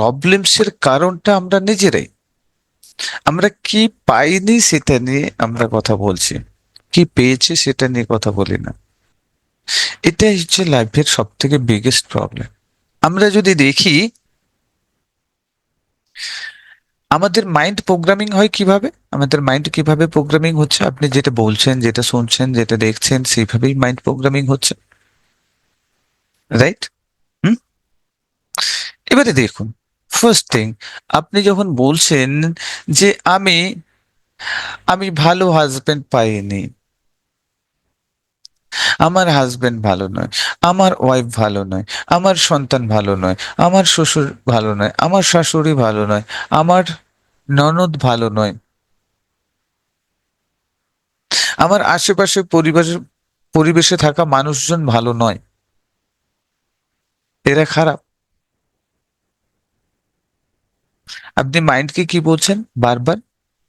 প্রবলেমসের কারণটা আমরা নিজেরাই। আমরা কি পাইনি সেটা নিয়ে আমরা কথা বলছি। কি পেয়েছি সেটা নিয়ে কথা বলি না। এটাই হচ্ছে লাইফের সব থেকে বিগেস্ট প্রবলেম আমরা যদি দেখি, আমাদের মাইন্ড প্রোগ্রামিং হয় কীভাবে? আমাদের মাইন্ড কীভাবে প্রোগ্রামিং হচ্ছে? আপনি যেটা বলছেন, যেটা শুনছেন, যেটা দেখছেন, সেইভাবেই মাইন্ড প্রোগ্রামিং হচ্ছে। Right hmm? এবারে দেখুন ফার্স্ট থিং আপনি যখন বলছেন যে আমি আমি ভালো হাজবেন্ড পাইনি। আমার হাজবেন্ড ভালো নয়, আমার ওয়াইফ ভালো নয়, আমার সন্তান ভালো নয়, আমার শ্বশুর ভালো নয়, আমার শাশুড়ি ভালো নয়, আমার ননদ ভালো নয়। আমার আশেপাশে পরিবেশ, পরিবেশে থাকা মানুষজন ভালো নয়। এরা খারাপ। আপনি মাইন্ডকে কি বলছেন বারবার?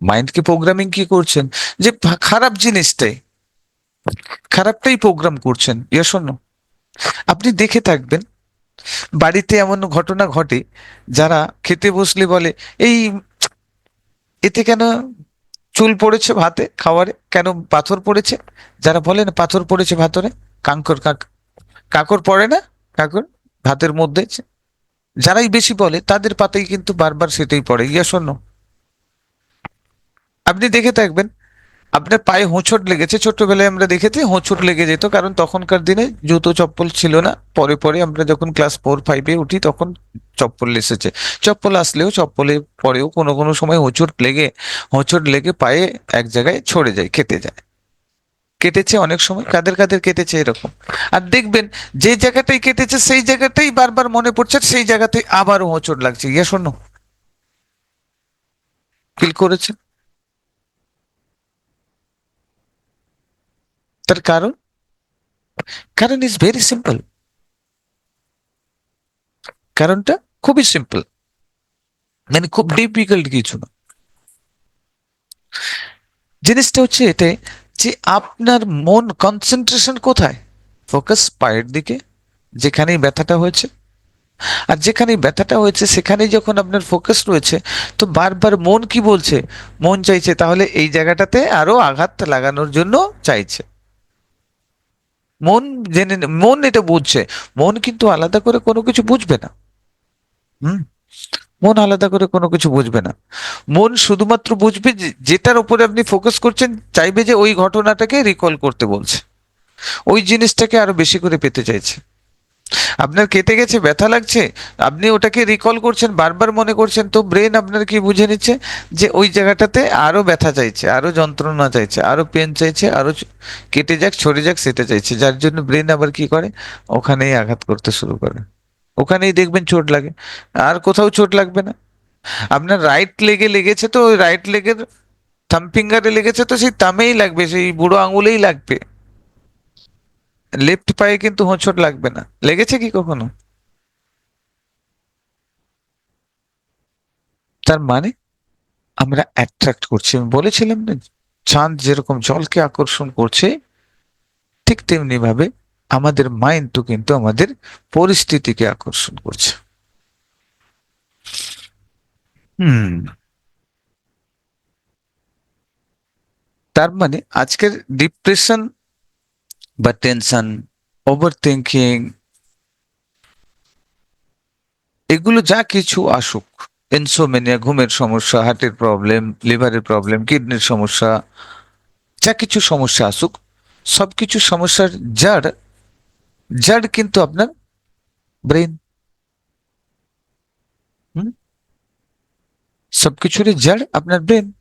মাইন্ডকে প্রোগ্রামিং কি করছেন? যে খারাপ জিনিসটাই। খারাপটাই প্রোগ্রাম করছেন। ইয়া, শোনো। আপনি দেখে থাকবেন, বাড়িতে এমন ঘটনা ঘটে, যারা খেতে বসলে বলে, এই, এতে কেন চুল পড়েছে ভাতে, খাওয়ারে? কেন পাথর পড়েছে? যারা বলে না, পাথর পড়েছে ভাতরে কাঙ্কর কাক, কাকর পড়ে না? কাকর ভাতের মধ্যে যারাই বেশি বলে, তাদের পাতেই কিন্তু বারবার সেটাই পড়ে। ইয়া, শোনো। আপনি দেখে থাকবেন, আপনার পায়ে হোঁচট লেগেছে। ছোট্টবেলায় আমরা দেখেছি হোঁচট লেগে যেত, কারণ তখনকার দিনে জুতো চপ্পল ছিল না। পরে পরে আমরা যখন ক্লাস ফোর, ফাইভে উঠি, তখন চপ্পল এসেছে। চপ্পল আসলেও চপ্পলে পরেও কোনো কোনো সময় হোঁচট লেগে হোঁচট লেগে পায়ে এক জায়গায় ছড়ে যায়, খেতে যায়। কেটেছে অনেক সময়, কাদের কাদের কেটেছে এরকম। আর দেখবেন, যে জায়গাটাই কেটেছে, সেই জায়গাটাই বারবার মনে পড়ছে সেই জায়গাতেই আবারও হোঁচট লাগছে। ইয়ে শোনো। ফিল করেছে তার কারণ? কারণ ইজ ভেরি সিম্পল। কারণটা খুবই সিম্পল। মানে খুব ডিফিকাল্ট কিছু না। জিনিসটা হচ্ছে এটাই যে আপনার মন কনসেন্ট্রেশন কোথায়? ফোকাস পায়ের দিকে, যেখানেই ব্যথাটা হয়েছে। আর যেখানেই ব্যথাটা হয়েছে, সেখানেই যখন আপনার ফোকাস রয়েছে, তো বারবার মন কি বলছে? মন চাইছে, তাহলে এই জায়গাটাতে আরও আঘাত লাগানোর জন্য চাইছে। মন জেনে মন এটা বুঝছে। মন কিন্তু আলাদা করে কোনো কিছু বুঝবে না। হুম? মন আলাদা করে কোনো কিছু বুঝবে না। মন শুধুমাত্র বুঝবে যেটার উপরে আপনি ফোকাস করছেন, চাইবে যে ওই ঘটনাটাকে রিকল করতে বলছে। ওই জিনিসটাকে আরও বেশি করে পেতে চাইছে। আপনার কেটে গেছে, ব্যথা লাগছে, আপনি ওটাকে রিকল করছেন, বারবার মনে করছেন, তো ব্রেন আপনার কি বুঝে নিচ্ছে? যে ওই জায়গাটাতে আরও ব্যথা চাইছে, আরও যন্ত্রণা চাইছে, আরও পেন চাইছে, আরও কেটে যাক ছড়ে যাক, সেটা চাইছে। যার জন্য ব্রেন আবার কি করে? ওখানেই আঘাত করতে শুরু করে। ওখানেই দেখবেন চোট লাগে। আর কোথাও চোট লাগবে না। আপনার রাইট লেগে লেগেছে তো, ওই রাইট লেগের থাম ফিঙ্গারে লেগেছে তো, সেই তামেই লাগবে, সেই বুড়ো আঙুলেই লাগবে। লেফট পায়ে কিন্তু হোঁচট লাগবে না। লেগেছে কি কখনো? তার মানে আমরা অ্যাট্রাক্ট করছি। আমি বলেছিলাম না, চাঁদ যেরকম জলকে আকর্ষণ করছে, ঠিক তেমনি ভাবে আমাদের মাইন্ডও কিন্তু আমাদের পরিস্থিতিকে আকর্ষণ করছে। হুম। তার মানে আজকের ডিপ্রেশন বা টেনশন ওভার থিঙ্কিং এগুলো যা কিছু আসুক ইনসোমেনিয়া ঘুমের সমস্যা হার্টের প্রবলেম লিভারের প্রবলেম কিডনির সমস্যা যা কিছু সমস্যা আসুক সবকিছু সমস্যার জড় জড় কিন্তু আপনার ব্রেন হুম? সবকিছুরই জড় আপনার ব্রেন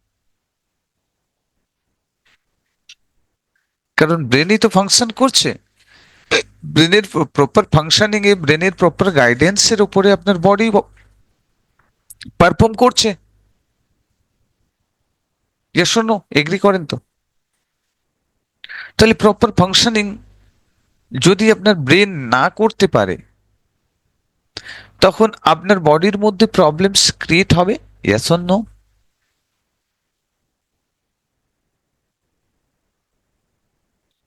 কারণ ব্রেনই তো ফাংশন করছে। ব্রেনের প্রপার ফাংশনিং এ ব্রেনের প্রপার গাইডেন্স এর উপরে আপনার বডি পারফর্ম করছে। ইয়েস নো এগ্রি করেন তো? তাহলে প্রপার ফাংশনিং যদি আপনার ব্রেন না করতে পারে, তখন আপনার বডির মধ্যে প্রবলেমস ক্রিয়েট হবে? ইয়েস নো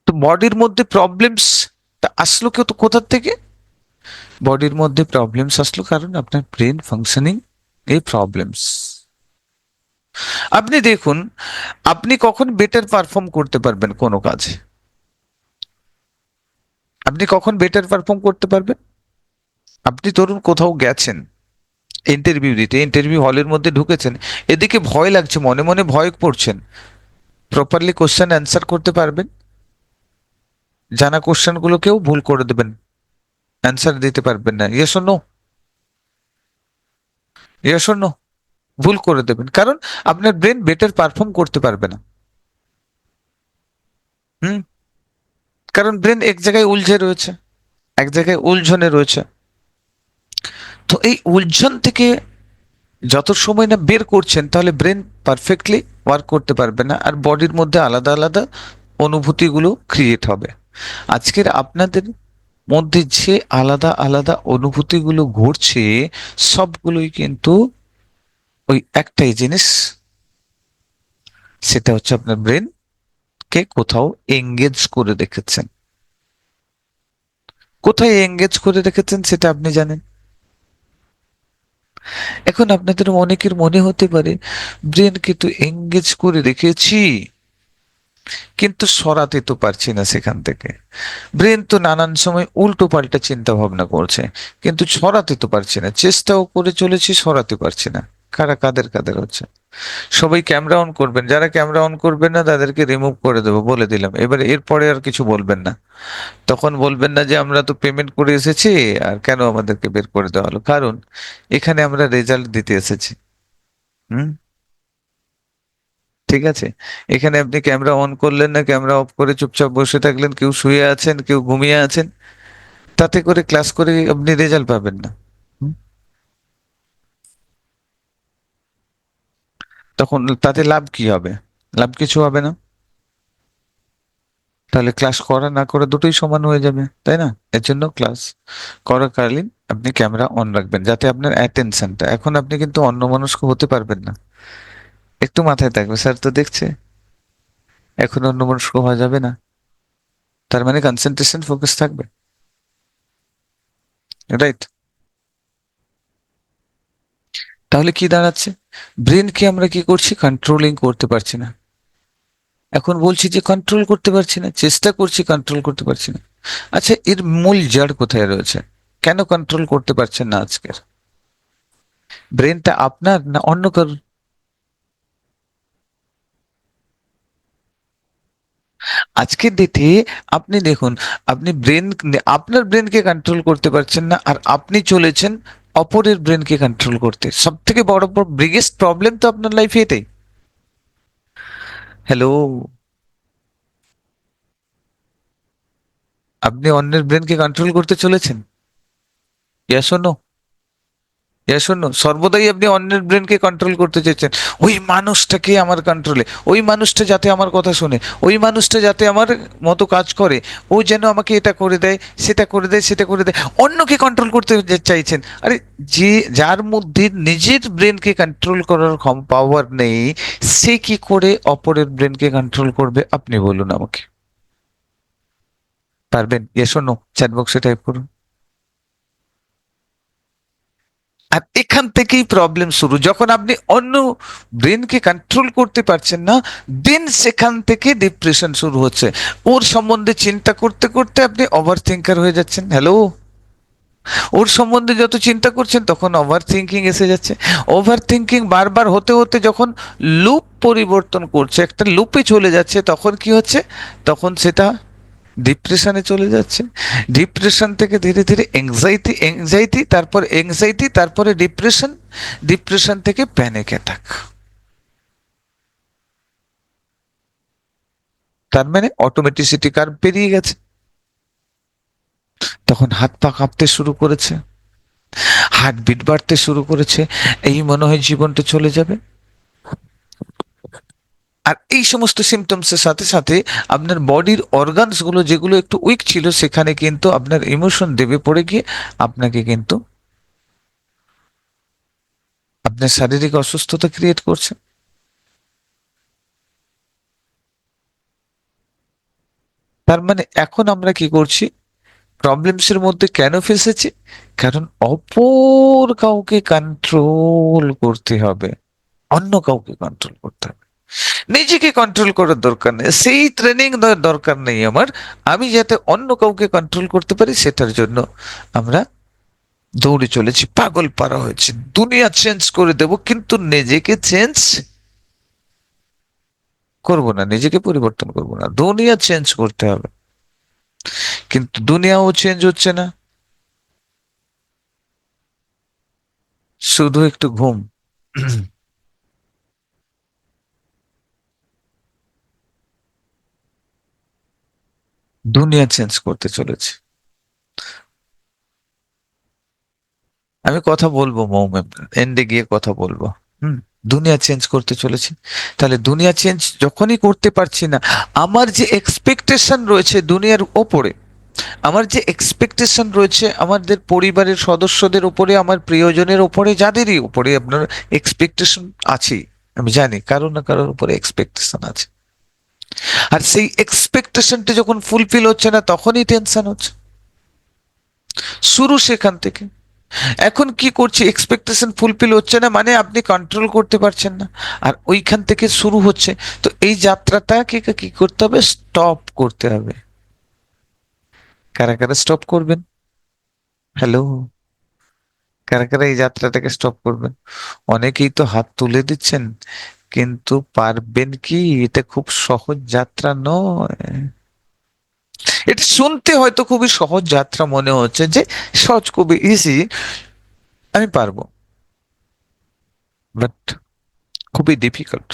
তো বডির মধ্যে প্রবলেমস আসলো কেউ তো কোথার থেকে? বডির মধ্যে প্রবলেমস আসলো কারণ আপনার ব্রেন ফাংশনিং এই প্রবলেমস আপনি দেখুন, আপনি কখন বেটার পারফর্ম করতে পারবেন কোনো কাজে? আপনি কখন বেটার পারফর্ম করতে পারবেন? আপনি ধরুন কোথাও গেছেন ইন্টারভিউ দিতে ইন্টারভিউ হলের মধ্যে ঢুকেছেন, এদিকে ভয় লাগছে, মনে মনে ভয় পড়ছেন প্রপারলি কোশ্চেন অ্যান্সার করতে পারবেন। জানা কোশ্চেনগুলোকেও ভুল করে দেবেন। অ্যান্সার দিতে পারবেন না। ইয়েস নো ইয়েস নো ভুল করে দেবেন। কারণ আপনার ব্রেন বেটার পারফর্ম করতে পারবে না। হুম? কারণ ব্রেন এক জায়গায় উলঝে রয়েছে, এক জায়গায় উলঝনে রয়েছে। তো এই উলঝন থেকে যত সময় না বের করছেন, তাহলে ব্রেন পারফেক্টলি ওয়ার্ক করতে পারবে না আর বডির মধ্যে আলাদা আলাদা অনুভূতিগুলো ক্রিয়েট হবে। আজকের আপনাদের মধ্যে যে আলাদা আলাদা অনুভূতিগুলো ঘটছে, সবগুলোই কিন্তু ওই একটাই জিনিস, সেটা হচ্ছে আপনার ব্রেন কে কোথাও এঙ্গেজ করে রেখেছেন কোথায় এঙ্গেজ করে রেখেছেন সেটা আপনি জানেন? এখন আপনাদের অনেকের মনে হতে পারে, ব্রেন কিন্তু এঙ্গেজ করে রেখেছি কিন্তু সরাতে তো পারছি না সেখান থেকে। ব্রেন তো নানান সময় উল্টো পাল্টা চিন্তা ভাবনা করছে, কিন্তু সরাতে তো পারছি না। চেষ্টাও করে চলেছি, সরাতে পারছি না। কারা কাদের কাদের হচ্ছে? সবাই ক্যামেরা অন করবেন। যারা ক্যামেরা অন করবেন না, তাদেরকে রিমুভ করে দেবো, বলে দিলাম। এবারে এরপরে আর কিছু বলবেন না। তখন বলবেন না যে, আমরা তো পেমেন্ট করে এসেছি, আর কেন আমাদেরকে বের করে দেওয়া হলো? কারণ এখানে আমরা রেজাল্ট দিতে এসেছি। হুম? ঠিক আছে? এখানে আপনি ক্যামেরা অন করলেন না ক্যামেরা অফ করে চুপচাপ বসে থাকলেন, কেউ শুয়ে আছেন, কেউ ঘুমিয়ে আছেন, তাতে করে ক্লাস করে আপনি রেজাল্ট পাবেন না। তখন তাতে লাভ কি হবে? লাভ কিছু হবে না? তাহলে ক্লাস করা না করা দুটোই সমান হয়ে যাবে, তাই না? এর জন্য ক্লাস করাকালীন আপনি ক্যামেরা অন রাখবেন, যাতে আপনার অ্যাটেনশনটা এখন আপনি কিন্তু অন্য অন্যমনস্ক হতে পারবেন না। একটু মাথায় থাকবে, স্যার তো দেখছে। এখন অন্য অন্যমনস্ক হওয়া যাবে না। তার মানে কনসেন্ট্রেশন ফোকাস থাকবে। রাইট তাহলে কি দাঁড়াচ্ছে? ব্রেনকে আমরা কি করছি? কন্ট্রোলিং করতে পারছি না। এখন বলছি যে কন্ট্রোল করতে পারছি না, চেষ্টা করছি কন্ট্রোল করতে পারছি না। আচ্ছা এর মূল জড় কোথায় রয়েছে? কেন কন্ট্রোল করতে পারছেন না আজকের? ব্রেনটা আপনার না অন্য কারোর? আজকের ডেটে আপনি দেখুন, আপনি ব্রেন আপনার ব্রেনকে কন্ট্রোল করতে পারছেন না, আর আপনি চলেছেন অপরের ব্রেনকে কন্ট্রোল করতে। সব থেকে বড় বিগেস্ট প্রবলেম তো আপনার লাইফে এটাই। হ্যালো আপনি অন্যের ব্রেনকে কন্ট্রোল করতে চলেছেন? ইয়েস নো ইয়েস নো সর্বদাই আপনি অন্যের ব্রেনকে কন্ট্রোল করতে চেয়েছেন। ওই মানুষটাকে আমার কন্ট্রোলে ওই মানুষটা যাতে আমার কথা শুনে, ওই মানুষটা যাতে আমার মতো কাজ করে, ও যেন আমাকে এটা করে দেয়, সেটা করে দেয়, সেটা করে দেয়, অন্যকে কন্ট্রোল করতে চাইছেন। আরে যে, যার মধ্যে নিজের ব্রেনকে কন্ট্রোল করার পাওয়ার নেই, সে কি করে অপরের ব্রেনকে কন্ট্রোল করবে? আপনি বলুন আমাকে। পারবেন? ইয়েস নো চ্যাট বক্সে টাইপ করুন। আর এখান থেকেই প্রবলেম শুরু। যখন আপনি অন্য ব্রেনকে কন্ট্রোল করতে পারছেন না দেন সেখান থেকে ডিপ্রেশন শুরু হচ্ছে। ওর সম্বন্ধে চিন্তা করতে করতে আপনি ওভার থিঙ্কার হয়ে যাচ্ছেন। হ্যালো ওর সম্বন্ধে যত চিন্তা করছেন, তখন ওভার থিঙ্কিং এসে যাচ্ছে। ওভার থিঙ্কিং বারবার হতে হতে যখন লুপ পরিবর্তন করছে, একটা লুপে চলে যাচ্ছে, তখন কি হচ্ছে? তখন সেটা ডিপ্রেশনে চলে যাচ্ছে। ডিপ্রেশন থেকে ধীরে ধীরে এংজাইটি এংজাইটি তারপর এংজাইটি তারপরে ডিপ্রেশন ডিপ্রেশন থেকে প্যানিক অ্যাটাক তার মানে অটোমেটিসিটি কার পেরিয়ে গেছে। তখন হাত পা কাঁপতে শুরু করেছে। হার্টবিট বাড়তে শুরু করেছে। এই মনে হয় জীবনটা চলে যাবে। আর এই সমস্ত সিমটমসের সাথে সাথে আপনার বডির অর্গানসগুলো যেগুলো একটু উইক ছিল, সেখানে কিন্তু আপনার ইমোশন দেবে পড়ে গিয়ে আপনাকে কিন্তু আপনার শারীরিক অসুস্থতা ক্রিয়েট করছে। তার মানে এখন আমরা কি করছি? প্রবলেমসের মধ্যে কেন ফেসেছি? কারণ অপর কাউকে কন্ট্রোল করতে হবে, অন্য কাউকে কন্ট্রোল করতে হবে। নিজেকে কন্ট্রোল করার দরকার নেই। সেই ট্রেনিং দরকার নেই আমার। আমি যাতে অন্য কাউকে কন্ট্রোল করতে পারি, সেটার জন্য আমরা দৌড়ে চলেছি। পাগল পারা হয়েছে। দুনিয়া চেঞ্জ করে দেব, কিন্তু নিজেকে চেঞ্জ করব না। নিজেকে পরিবর্তন করব না। দুনিয়া চেঞ্জ করতে হবে। কিন্তু দুনিয়াও চেঞ্জ হচ্ছে না। শুধু একটু ঘুম। দুনিয়া চেঞ্জ করতে চলেছে। আমি কথা বলব মৌমেম এন্ডে গিয়ে কথা বলব। হুম, দুনিয়া চেঞ্জ করতে চলেছে। তাহলে দুনিয়া চেঞ্জ যখনই করতে পারছি না, আমার যে এক্সপেকটেশন রয়েছে দুনিয়ার ওপরে, আমার যে এক্সপেকটেশন রয়েছে আমাদের পরিবারের সদস্যদের উপরে আমার প্রিয়জনের উপরে যাদেরই উপরে আপনার এক্সপেকটেশন আছেই। আমি জানি কারও না কারোর উপরে এক্সপেকটেশন আছে। আর সেই এক্সপেকটেশনটা যখন ফুলফিল হচ্ছে না, তখনই টেনশন হচ্ছে। শুরু সেখান থেকে। এখন কি করছি? এক্সপেকটেশন ফুলফিল হচ্ছে না মানে আপনি কন্ট্রোল করতে পারছেন না। আর ওইখান থেকে শুরু হচ্ছে। তো এই যাত্রাটাকে কি করতে হবে? স্টপ করতে হবে। কারা কারা স্টপ করবেন? হ্যালো কারা কারা এই যাত্রাটাকে স্টপ করবেন? অনেকেই তো হাত তুলে দিচ্ছেন। কিন্তু পারবেন কি? এটা খুব সহজ যাত্রা নয়। এটা শুনতে হয়তো খুবই সহজ যাত্রা মনে হচ্ছে যে সহজ, খুবই ইজি আমি পারব। বাট খুবই ডিফিকাল্ট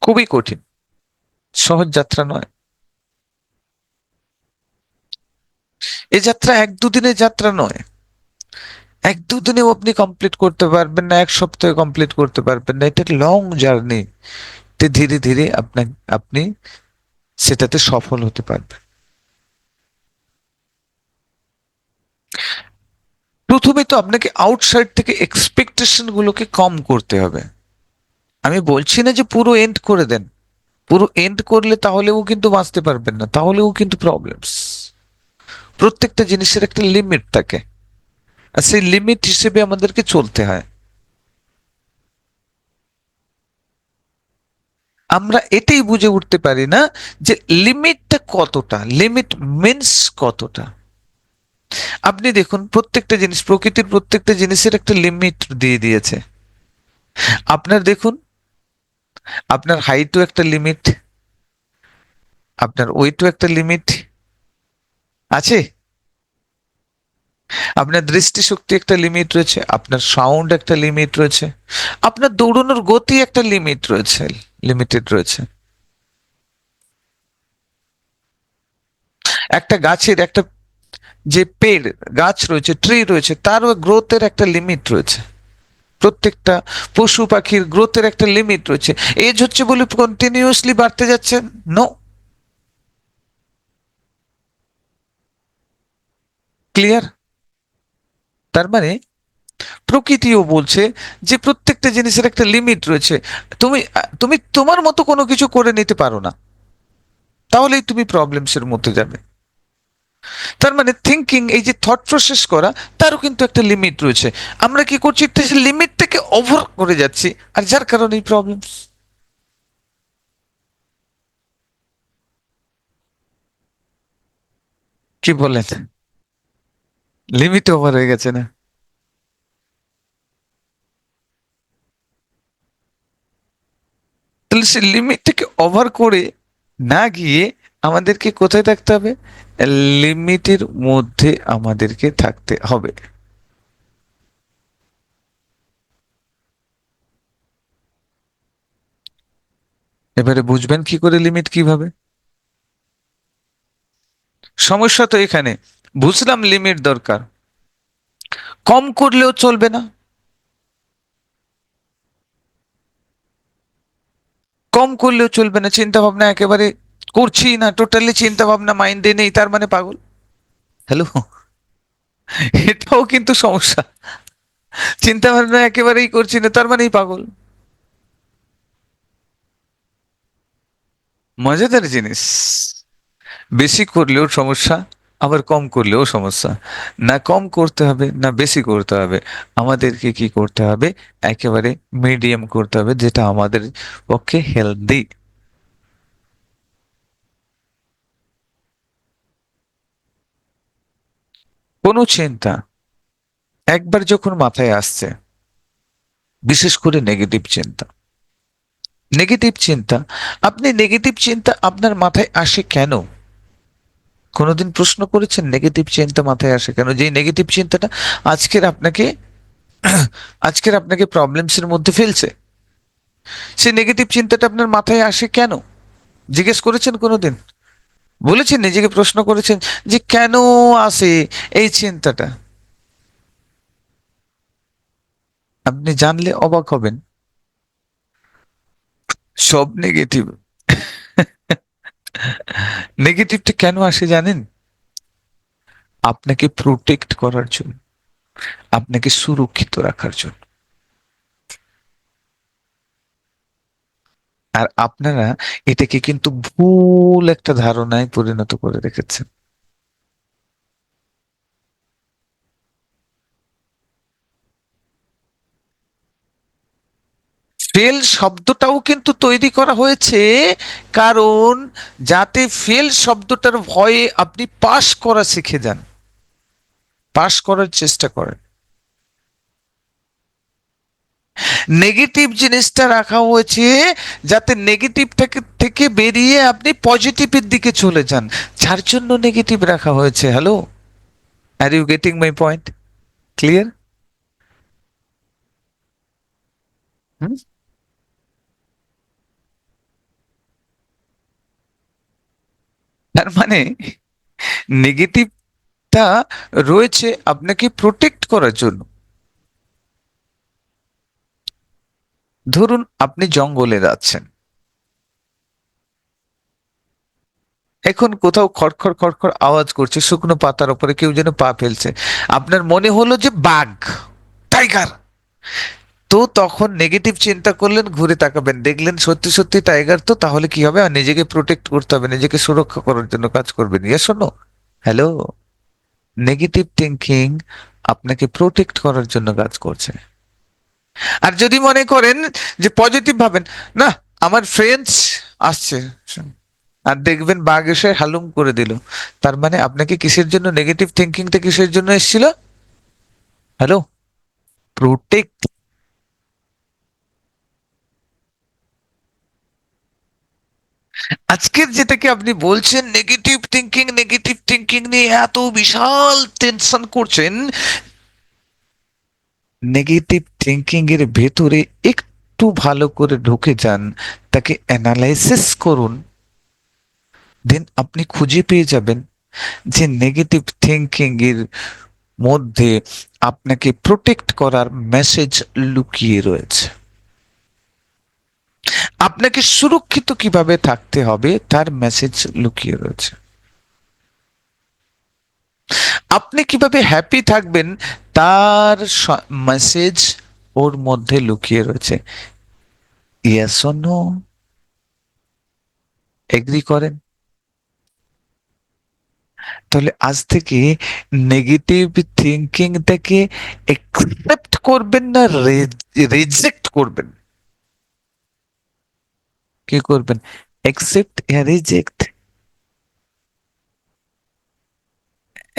খুবই কঠিন। সহজ যাত্রা নয়। এ যাত্রা এক দুদিনের যাত্রা নয়। এক দুদিনেও আপনি কমপ্লিট করতে পারবেন না, এক সপ্তাহে কমপ্লিট করতে পারবেন না। এটা লং জার্নি তে ধীরে ধীরে আপনার আপনি সেটাতে সফল হতে পারবেন। প্রথমে তো আপনাকে আউটসাইড থেকে এক্সপেকটেশন গুলোকে কম করতে হবে। আমি বলছি না যে পুরো এন্ড করে দেন। পুরো এন্ড করলে তাহলেও কিন্তু বাঁচতে পারবেন না, তাহলেও কিন্তু প্রবলেমস প্রত্যেকটা জিনিসের একটা লিমিট থাকে। আর সেই লিমিট হিসেবে আমাদেরকে চলতে হয়। আমরা এটাই বুঝে উঠতে পারি না যে লিমিটটা কতটা? লিমিট মিনস কতটা? আপনি দেখুন, প্রত্যেকটা জিনিস, প্রকৃতির প্রত্যেকটা জিনিসের একটা লিমিট দিয়ে দিয়েছে। আপনার দেখুন, আপনার হাইটও একটা লিমিট আপনার ওয়েটও একটা লিমিট আছে? আপনার দৃষ্টিশক্তি একটা লিমিট রয়েছে, আপনার সাউন্ড একটা লিমিট রয়েছে, আপনার দৌড়ানোর গতি একটা লিমিট রয়েছে লিমিটেড রয়েছে। একটা গাছের একটা যে পেড়, গাছ রয়েছে ট্রি রয়েছে, তারও গ্রোথের একটা লিমিট রয়েছে। প্রত্যেকটা পশু পাখির গ্রোথের একটা লিমিট রয়েছে। এজ হচ্ছে বলে কন্টিনিউয়াসলি বাড়তে যাচ্ছে? নো ক্লিয়ার তার মানে প্রকৃতিও বলছে যে প্রত্যেকটা জিনিসের একটা লিমিট রয়েছে। তুমি তুমি তোমার মতো কোনো কিছু করে নিতে পারো না। তাহলেই তুমি প্রবলেমসের মধ্যে যাবে। তার মানে থিঙ্কিং এই যে থট প্রসেস করা, তারও কিন্তু একটা লিমিট রয়েছে। আমরা কি করছি? লিমিট থেকে ওভার করে যাচ্ছি, আর যার কারণে এই প্রবলেমস কি বলেন? লিমিট ওভার হয়ে গেছে না? তাহলে সে লিমিটটাকে ওভার করে না গিয়ে আমাদেরকে কোথায় থাকতে হবে? লিমিটের মধ্যে আমাদেরকে থাকতে হবে। এবারে বুঝবেন কি করে লিমিট কীভাবে? সমস্যা তো এখানে। বুঝলাম লিমিট দরকার। কম করলেও চলবে না। কম করলেও চলবে না চিন্তা ভাবনা একেবারে করছি না টোটালি চিন্তা ভাবনা মাইন্ডে নেই তার মানে পাগল। হ্যালো এটাও কিন্তু সমস্যা। চিন্তা ভাবনা একেবারেই করছি না তার মানেই পাগল। মজাদার জিনিস। বেশি করলেও সমস্যা। আবার কম করলেও সমস্যা। না কম করতে হবে, না বেশি করতে হবে। আমাদেরকে কি করতে হবে? একেবারে মিডিয়াম করতে হবে, যেটা আমাদের পক্ষে হেলদি কোনো চিন্তা? একবার যখন মাথায় আসছে, বিশেষ করে নেগেটিভ চিন্তা। নেগেটিভ চিন্তা, আপনি নেগেটিভ চিন্তা আপনার মাথায় আসে কেন? কোনোদিন প্রশ্ন করেছেন নেগেটিভ চিন্তা মাথায় আসে কেন? যে নেগেটিভ চিন্তাটা আজকের আপনাকে আজকের আপনাকে প্রবলেমস এর মধ্যে ফেলছে, সেই নেগেটিভ চিন্তাটা আপনার মাথায় আসে কেন? জিজ্ঞেস করেছেন কোনোদিন? বলেছেন, নিজেকে প্রশ্ন করেছেন যে কেন আসে এই চিন্তাটা? আপনি জানলে অবাক হবেন। সব নেগেটিভ নেগেটিভটা কেন আসে জানেন? আপনাকে প্রোটেক্ট করার জন্য। আপনাকে সুরক্ষিত রাখার জন্য। আর আপনারা এটাকে কিন্তু ভুল একটা ধারণায় পরিণত করে রেখেছেন। ফেল শব্দটাও কিন্তু তৈরি করা হয়েছে। কারণ যাতে ফেল শব্দটার ভয়ে আপনি পাশ করা শিখে যান। পাশ করার চেষ্টা করেন। নেগেটিভ জিনিসটা রাখা হয়েছে যাতে নেগেটিভ থেকে থেকে বেরিয়ে আপনি পজিটিভের দিকে চলে যান। যার জন্য নেগেটিভ রাখা হয়েছে। Hello are you getting my point clear তার মানে নেগেটিভটা রয়েছে আপনাকে প্রোটেক্ট করার জন্য। ধরুন আপনি জঙ্গলে যাচ্ছেন। এখন কোথাও খড়খড় খড়খড় আওয়াজ করছে, শুকনো পাতার উপরে কেউ যেন পা ফেলছে। আপনার মনে হলো যে বাঘ টাইগার তো তখন নেগেটিভ চিন্তা করলেন, ঘুরে তাকাবেন, দেখলেন সত্যি সত্যি টাইগার তো, তাহলে কি হবে? আর নিজেকে প্রোটেক্ট করতে হবে, নিজেকে সুরক্ষা করার জন্য কাজ করবেন। ইয়ে শোনো হ্যালো নেগেটিভ থিঙ্কিং আপনাকে প্রোটেক্ট করার জন্য কাজ করছে। আর যদি মনে করেন যে পজিটিভ ভাবেন, না, আমার ফ্রেন্ডস আসছে। আর দেখবেন বাঘ এসে হালুম করে দিল। তার মানে আপনাকে কিসের জন্য নেগেটিভ থিঙ্কিংটা কিসের জন্য এসেছিল? হ্যালো প্রোটেক্ট আজকের যেটাকে আপনি বলছেন নেগেটিভ থিঙ্কিং নেগেটিভ থিঙ্কিং নিয়ে এত বিশাল টেনশন করছেন নেগেটিভ থিঙ্কিং এর ভেতরে একটু ভালো করে ঢুকে যান, তাকে অ্যানালাইসিস করুন। দেন আপনি খুঁজে পেয়ে যাবেন যে নেগেটিভ থিঙ্কিং এর মধ্যে আপনাকে প্রোটেক্ট করার মেসেজ লুকিয়ে রয়েছে। আপনাকে সুরক্ষিত কীভাবে থাকতে হবে, তার মেসেজ লুকিয়ে রয়েছে। আপনি কীভাবে হ্যাপি থাকবেন, তার মেসেজ ওর মধ্যে লুকিয়ে রয়েছে। ইয়েস এগ্রি করেন? তাহলে আজ থেকে নেগেটিভ থিঙ্কিং থেকে একসেপ্ট করবেন না রিজেক্ট করবেন? কি করবেন? একসেপ্ট রিজেক্ট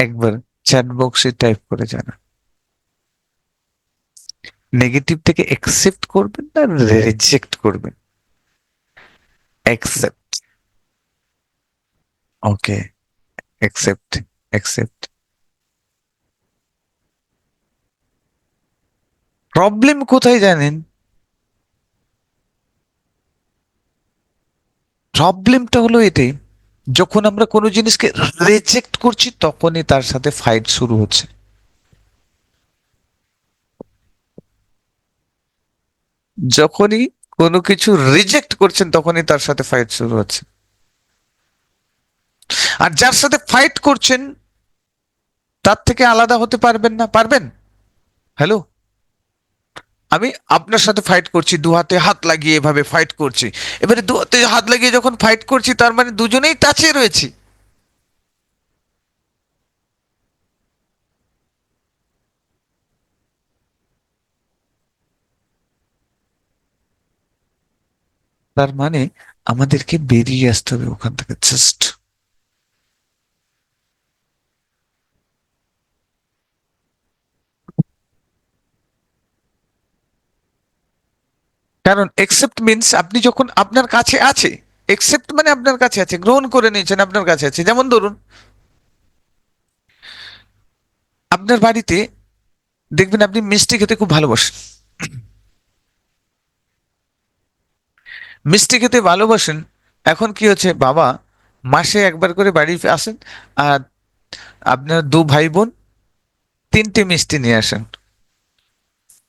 একবার চ্যাট বক্সে টাইপ করে জানা নেগেটিভ থেকে একসেপ্ট করবেন না রিজেক্ট করবেন? Accept okay accept accept problem কোথায় জানেন? প্রবলেমটা হলো এটাই, যখন আমরা কোনো জিনিসকে রিজেক্ট করছি, তখনই তার সাথে ফাইট শুরু হচ্ছে। যখনই কোনো কিছু রিজেক্ট করছেন, তখনই তার সাথে ফাইট শুরু হচ্ছে। আর যার সাথে ফাইট করছেন, তার থেকে আলাদা হতে পারবেন না, পারবেন? হ্যালো আমি আপনার সাথে ফাইট করছি, দু হাতে হাত লাগিয়ে এভাবে ফাইট করছি। এবারে দু হাতে হাত লাগিয়ে যখন ফাইট করছি, তার মানে দুজনেই টাচে রয়েছি। তার মানে আমাদেরকে বেরিয়ে আসতে হবে ওখান থেকে। জাস্ট কারণ একসেপ্ট মিন্স আপনি যখন আপনার কাছে আছে একসেপ্ট মানে আপনার কাছে আছে, গ্রহণ করে নিয়েছেন আপনার কাছে আছে। যেমন ধরুন, আপনার বাড়িতে দেখবেন আপনি মিষ্টি খেতে খুব ভালোবাসেন। মিষ্টি খেতে ভালোবাসেন, এখন কি হচ্ছে? বাবা, মাসে একবার করে বাড়ি আসেন আর আপনার দু ভাই বোন তিনটে মিষ্টি নিয়ে আসেন।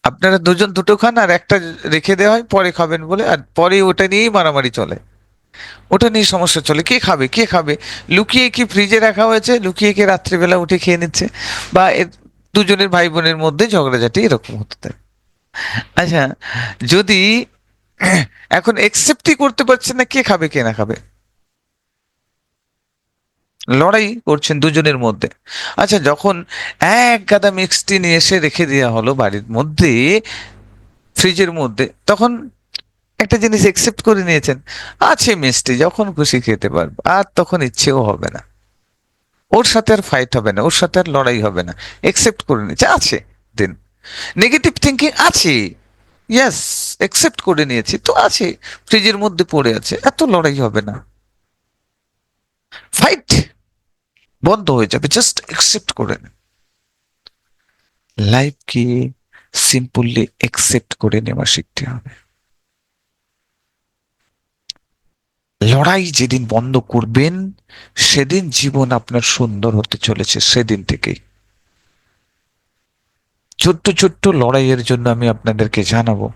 আপনারা দুজন দুটো খান আর একটা রেখে দেওয়া হয়, পরে খাবেন বলে, আর পরে ওটা নিয়েই মারামারি চলে। ওটা নিয়ে সমস্যা চলে। কে খাবে? কে খাবে? লুকিয়ে কি ফ্রিজে রাখা হয়েছে? লুকিয়ে কি রাত্রিবেলা উঠে খেয়ে নিচ্ছে? বা দুজনের ভাই বোনের মধ্যে ঝগড়াঝাটি এরকম হতে থাকে আচ্ছা যদি এখন একসেপ্টই করতে পারছেন না কে খাবে, কে না খাবে লড়াই করছেন দুজনের মধ্যে। আচ্ছা যখন এক গাদা মিক্সটি নিয়ে এসে রেখে দেওয়া হলো বাড়ির মধ্যে, ফ্রিজের মধ্যে, তখন একটা জিনিস একসেপ্ট করে নিয়েছেন। আছে মিষ্টি, যখন খুশি খেতে পারব। আর তখন ইচ্ছেও হবে না। ওর সাথে আর ফাইট হবে না, ওর সাথে আর লড়াই হবে না। একসেপ্ট করে নিয়েছে, আছে, দিন। নেগেটিভ থিঙ্কিং আছে। ইয়াস একসেপ্ট করে নিয়েছি, তো আছে। ফ্রিজের মধ্যে পড়ে আছে, এত লড়াই হবে না। ফাইট বন্ধ হয়ে যাবে। জাস্ট অ্যাকসেপ্ট করে নেন। লাইফকে সিম্পলি অ্যাকসেপ্ট করে নেওয়া শিখতে হবে। লড়াই যেদিন বন্ধ করবেন, সেদিন জীবন আপনার সুন্দর হতে চলেছে, সেদিন থেকেই। ছোট্ট ছোট্ট লড়াইয়ের জন্য আমি আপনাদেরকে জানাব